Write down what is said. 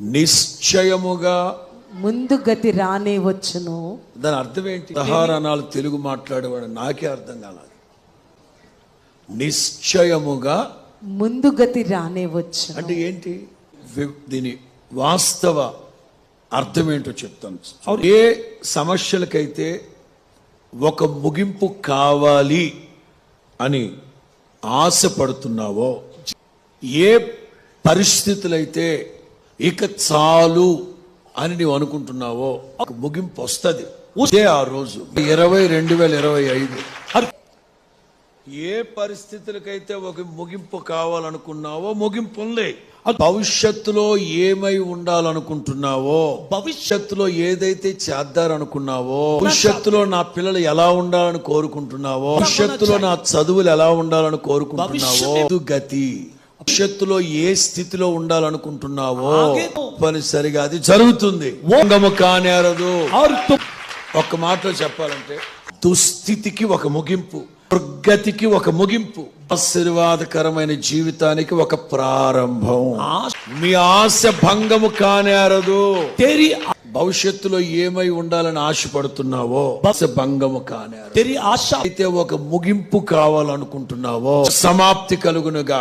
నిశ్చయముగా ముందు గతి రానే వచ్చును. దాని అర్థం ఏంటి? సహారణాలు తెలుగు మాట్లాడేవాడు నాకే అర్థం కాలేదు. నిశ్చయముగా ముందు గతి రానే వచ్చును. అంటే ఏంటి? దీని వాస్తవ అర్థం ఏంటో చెప్తాను. ఏ సమస్యలకైతే ఒక ముగింపు కావాలి అని ఆశపడుతున్నావో ఏ పరిస్థితులైతే ఇక చాలు అని నీవు అనుకుంటున్నావో ఒక ముగింపు వస్తుంది. ఇదే ఆ రోజు ఇరవై రెండు వేల ఇరవై ఐదు. ఏ పరిస్థితులకైతే ఒక ముగింపు కావాలనుకున్నావో ముగింపు ఉంది. భవిష్యత్తులో ఏమై ఉండాలనుకుంటున్నావో భవిష్యత్తులో ఏదైతే చేద్దారనుకున్నావో భవిష్యత్తులో నా పిల్లలు ఎలా ఉండాలని కోరుకుంటున్నావో భవిష్యత్తులో నా చదువులు ఎలా ఉండాలని కోరుకుంటున్నావో గతి. భవిష్యత్తులో ఏ స్థితిలో ఉండాలనుకుంటున్నావో తప్పనిసరిగా అది జరుగుతుంది. కానేరదు. ఒక మాటలో చెప్పాలంటే దుస్థితికి ఒక ముగింపు దుర్గతికి ఒక ముగింపు ఆశీర్వాదకరమైన జీవితానికి ఒక ప్రారంభం. మీ ఆశ భంగము కానేరదు. తెరి భవిష్యత్తులో ఏమై ఉండాలని ఆశపడుతున్నావో ఆశ భంగము కానేరు తెరి ఆశ అయితే ఒక ముగింపు కావాలనుకుంటున్నావో సమాప్తి కలుగునుగా